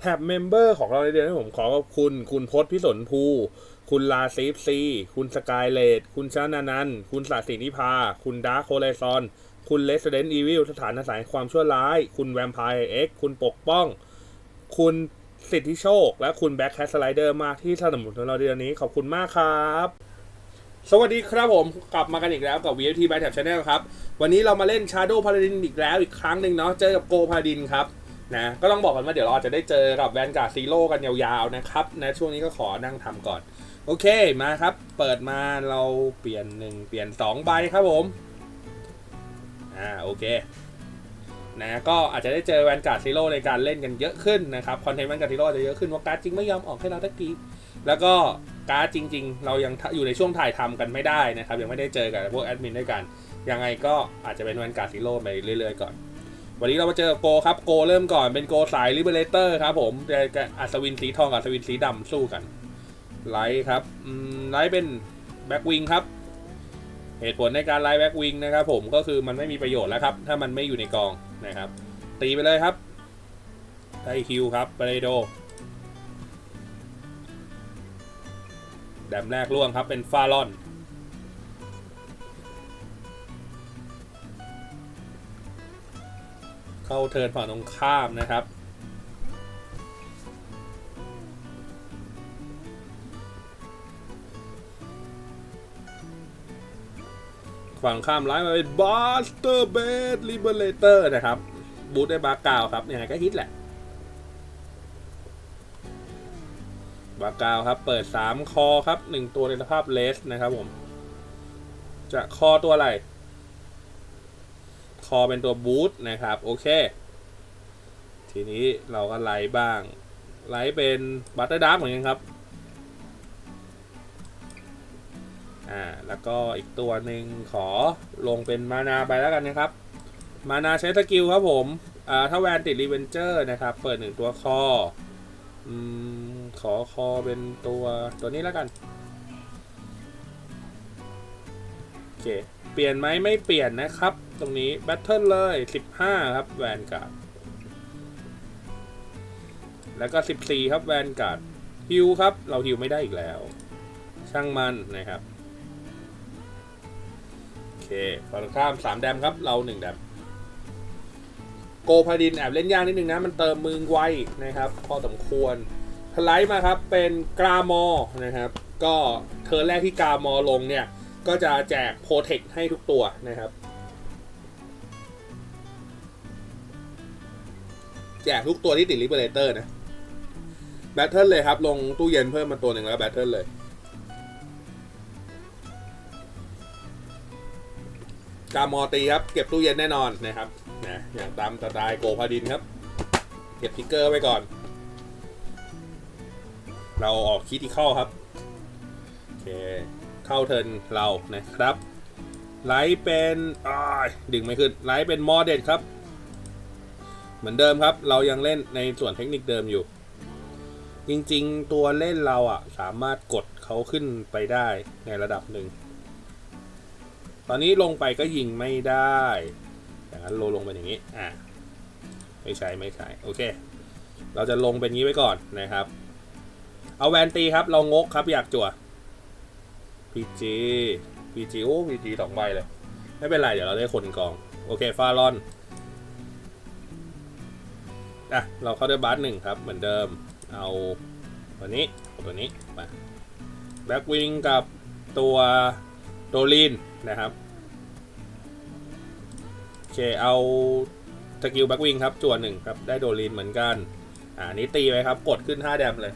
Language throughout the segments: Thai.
แท็บเมมเบอร์ของเราในเดือนนี้ผมขอขอบคุณ คุณพศพิสนภู คุณลาซีฟซี คุณสกายเลดคุณชานานัน คุณสาสินิพา คุณดาร์โคเลซอน คุณเลสเดนอีวิลสถานอาศัยความชั่วร้าย คุณแวมไพร์เอ็กคุณปกป้อง คุณสิทธิโชค และคุณแบ็คแคสไลเดอร์มากที่สนับสนุนเราเดือนนี้ขอบคุณมากครับสวัสดีครับผมกลับมากันอีกแล้วกับ VFT by Tab Channel ครับ วันนี้เรามาเล่น Shadow Paladin อีกแล้วอีกครั้งหนึ่งเนาะเจอกับ Go Paladin ครับ นะก็ต้องบอกกันว่าเดี๋ยวเราอาจจะได้เจอกับแวนการ์ดซีโร่กันยาวๆนะครับนะช่วงนี้ก็ขอนั่งทำก่อน โอเคมาครับ เปิดมาเราเปลี่ยนหนึ่งเปลี่ยนสองใบครับผมอ่าโอเคนะก็อาจจะได้เจอแวนการ์ดซีโร่ในการเล่นกันเยอะขึ้นนะครับคอนเทนต์แวนการ์ดซีโร่จะเยอะขึ้นเพราการ์ดจริงไม่ยอมออกให้เราสักทีแล้วก็การ์ดจริง ๆ เรายังอยู่ในช่วงถ่ายทำกันไม่ได้นะครับยังไม่ได้เจอกับพวกแอดมินด้วยกันยังไงก็อาจจะเป็นแวนการ์ดซีโร่ไปเรื่อยๆก่อน วันนี้เรามาเจอโกครับโกเริ่มก่อนเป็นโกสายลิเบเลเตอร์ครับผมแต่อัศวินสีทองกับอัศวินสีดำสู้กันไลท์ครับไลท์เป็นแบ็กวิงครับ เหตุผลในการไลท์แบ็กวิงนะครับผมก็คือมันไม่มีประโยชน์แล้วครับ ถ้ามันไม่อยู่ในกองนะครับ ตีไปเลยครับได้คิวครับไปเลยโดแดมแรกล่วงครับเป็นฟาลอน เข้าเทิร์นฝั่งตรงข้ามนะครับ ฝั่งข้ามไลน์มาเป็นบ s สเตอร์เบดลิเบเลเตอร์นะครับ บูทได้บาร์กาวครับ ยังไงก็ฮิตแหละ บาร์กาวครับ เปิด 3 คอครับ 1 ตัวในสภาพเลสนะครับผม จะคอตัวอะไร คอเป็นตัวบูทนะครับ โอเค ทีนี้เราก็ไลท์บ้าง ไลท์เป็นบัตเตอร์ดาร์กเหมือนกันครับ อ่า แล้วก็อีกตัวหนึ่งขอลงเป็นมานาไปแล้วกันนะครับ มานาใช้สกิลครับผม อ่า ถ้าแวนติดรีเวนเจอร์นะครับ เปิดหนึ่งตัวคออืม ขอคอเป็นตัวตัวนี้แล้วกันโอเค เปลี่ยนไหมไม่เปลี่ยนนะครับ ตรงนี้แบทเทิลเลย 15 ครับแวนการ์ดแล้วก็ 14 ครับแวนการ์ดฮิวครับ เราฮิวไม่ได้อีกแล้ว ช่างมันนะครับ โอเคฝั่งข้าม 3 แดมครับ เรา 1 แดมโกพาดินแอบเล่นยากนิดนึงนะ มันเติมมือไวนะครับ พอสมควรทไลท์มาครับ เป็นกรามอนะครับ ก็เทอร์แรกที่กรามอลงเนี่ย ก็จะแจกโปรเทคให้ทุกตัวนะครับ แจกทุกตัวที่ติดลิเบเลเตอร์นะแบทเทิลเลยครับ ลงตู้เย็นเพิ่มมาตัวหนึ่งแล้วแบทเทิลเลย กามอตีครับ เก็บตู้เย็นแน่นอนนะครับนะอย่างตามสไตล์โกพาดินครับ เก็บทิกเกอร์ไว้ก่อน เราออกคิดที่เข้าครับ โอเค เข้าเทิร์นเรานะครับ ไลท์เป็นอ้าดึงไม่ขึ้น ไลท์เป็นมอเดดครับ เหมือนเดิมครับ เรายังเล่นในส่วนเทคนิคเดิมอยู่ จริงๆ ตัวเล่นเราอะ่ะ สามารถกดเขาขึ้นไปได้ในระดับหนึ่ง ตอนนี้ลงไปก็ยิงไม่ได้ อย่างนั้นโลลงเป็นอย่างนี้ อ่าไม่ใช่ไม่ใช่โอเค เราจะลงเป็นงี้ไว้ก่อนนะครับ เอาแวนตีครับ เรางกครับอยากจั่วพีจีพีจีโอ้พีจีสองใบเลย ไม่เป็นไร เดี๋ยวเราได้คนกอง โอเค ฟาลอน อะ เราเข้าด้วยบาร์หนึ่งครับ เหมือนเดิม เอาตัวนี้ตัวนี้มาแบ็กวิงกับตัวโดลินนะครับ โอเค เอาสกิลแบ็กวิงครับจวนหนึ่งครับ ได้โดลินเหมือนกัน อ่านี้ตีไปครับ กดขึ้น 5 แดมเลย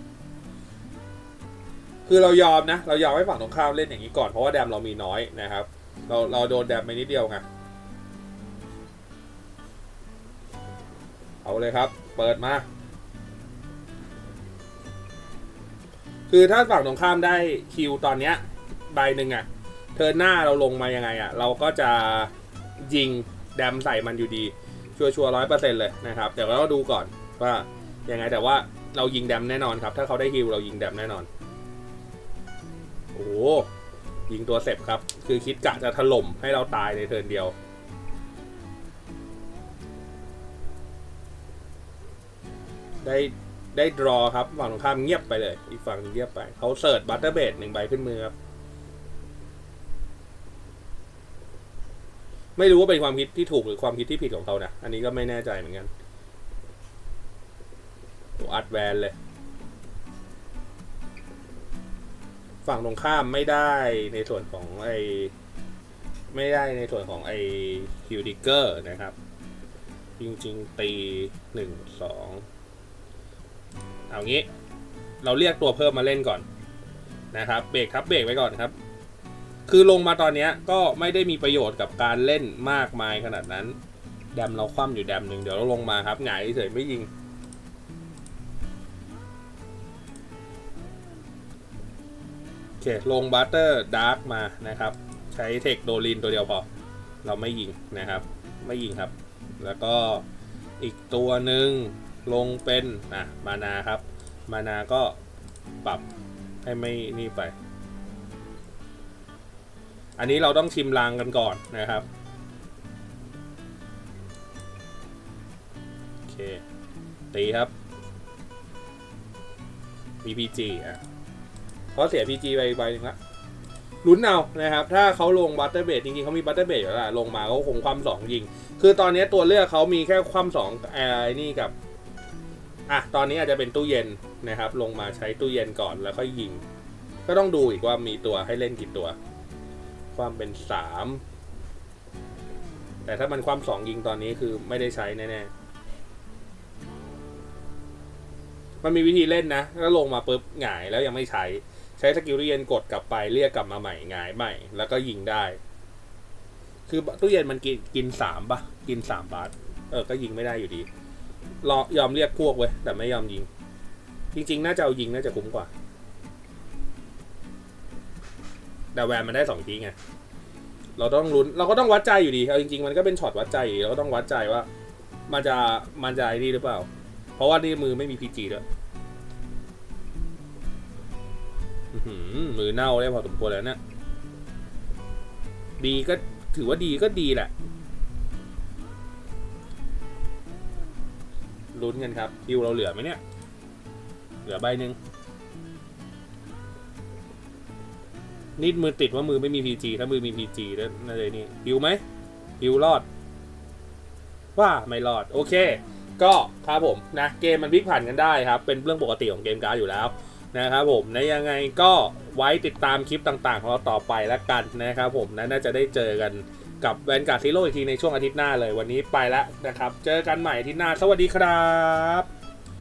คือเรายอมนะ เรายอมให้ฝั่งตรงข้ามเล่นอย่างนี้ก่อน เพราะว่าแดมเรามีน้อยนะครับ เราเราโดนแดมไปนิดเดียวไง เอาเลยครับ เปิดมา คือถ้าฝั่งตรงข้ามได้คิวตอนเนี้ยใบหนึ่งอะเทินหน้าเราลงมายังไงอะเราก็จะยิงแดมใส่มันอยู่ดี ชัวชัวร้อยเปอร์เซ็นต์เลยนะครับ เดี๋ยวเราดูก่อนว่ายังไงแต่ว่าเรายิงแดมแน่นอนครับ ถ้าเขาได้ฮิวเรายิงแดมแน่นอน โอ้ยิงตัวเสร็จครับ คือคิดกะจะถล่มให้เราตายในเทิร์นเดียว ได้ได้ดรอครับฝั่งตรงข้ามเงียบไปเลย อีกฝั่งเงียบไปเขาเสิร์ชบัตเตอร์เบดหนึ่งใบขึ้นมือครับไม่รู้ว่าเป็นความคิดที่ถูกหรือความคิดที่ผิดของเขานะ อันนี้ก็ไม่แน่ใจเหมือนกันโอ้อัดแวนเลย ฝั่งตรงข้ามไม่ได้ในส่วนของไอไม่ได้ในส่วนของไอคิวดิเกอร์นะครับ จริง ๆ ตีหนึ่งสอง เอางี้ เราเรียกตัวเพิ่มมาเล่นก่อนนะครับ เบรกครับเบรกไว้ก่อนครับ คือลงมาตอนนี้ก็ไม่ได้มีประโยชน์กับการเล่นมากมายขนาดนั้น แดมเราคว่ำอยู่แดมหนึ่งเดี๋ยวเราลงมาครับหงายเฉยไม่ยิง โอเค ลงบัตเตอร์ดาร์กมานะครับ ใช้เทคโดลินตัวเดียวพอ เราไม่ยิงนะครับ ไม่ยิงครับ แล้วก็อีกตัวหนึ่ง ลงเป็นอะมานาครับ มานาก็ปรับให้ไม่นี่ไป อันนี้เราต้องชิมลางกันก่อนนะครับโอเคตีครับ มี PG อะเพราะเสีย PG ไปใบหนึงละลุ้นเอานะครับ ถ้าเขาลงบัตเตอร์เบดจริงๆเขามีบัตเตอร์เบดอยู่แล้วล่ะลงมาเขาคงความสองยิง คือตอนนี้ตัวเลือกเขามีแค่ความสองไอ้นี่กับ อะตอนนี้อาจจะเป็นตู้เย็นนะครับ ลงมาใช้ตู้เย็นก่อนแล้วค่อยยิง ก็ต้องดูอีกว่ามีตัวให้เล่นกี่ตัว ความเป็นสามแต่ถ้ามันความสองยิงตอนนี้คือไม่ได้ใช้แน่ๆมันมีวิธีเล่นนะถ้าลงมาปุ๊บหงายแล้วยังไม่ใช้ ใช้สกิลตู้เย็นกดกลับไปเรียกกลับมาใหม่หงายใหม่ แล้วก็ยิงได้ คือตู้เย็นมันกินกินสามปะกินสามบาทเออก็ยิงไม่ได้อยู่ดี รอยอมเรียกพวกเว้ยแต่ไม่ยอมยิง จริง ๆ น่าจะเอายิงน่าจะคุ้มกว่าแต่แวนมันได้สองทีไงเราต้องลุ้นเราก็ต้องวัดใจอยู่ดีเอาจริง ๆ มันก็เป็นช็อตวัดใจอยู่ดีเราก็ต้องวัดใจว่า มันจะมันจะไอ้นี่หรือเปล่า เพราะว่านี่มือไม่มีพีจีด้วยมือเน่าได้พอสมควรแล้วเนี่ยดีก็ถือว่าดีก็ดีแหละ ลุ้นกันครับฮิวเราเหลือไหมเนี่ย เหลือใบหนึ่งนิดมือติดว่ามือไม่มี PG ถ้ามือมี PG แล้วน่าจะนี่ฮิวไหมฮิวรอด ว่าไม่รอด โอเค ก็ครับผมนะเกมมันพลิกผันกันได้ครับ เป็นเรื่องปกติของเกมการ์ดอยู่แล้วนะครับผมนะยังไงก็ไว้ติดตามคลิปต่างๆ ของเราต่อไปแล้วกันนะครับผมนะน่าจะได้เจอกัน กับแวนการ์ดซีโร่อีกทีในช่วงอาทิตย์หน้าเลยวันนี้ไปแล้วนะครับ เจอกันใหม่อาทิตย์หน้า สวัสดีครับ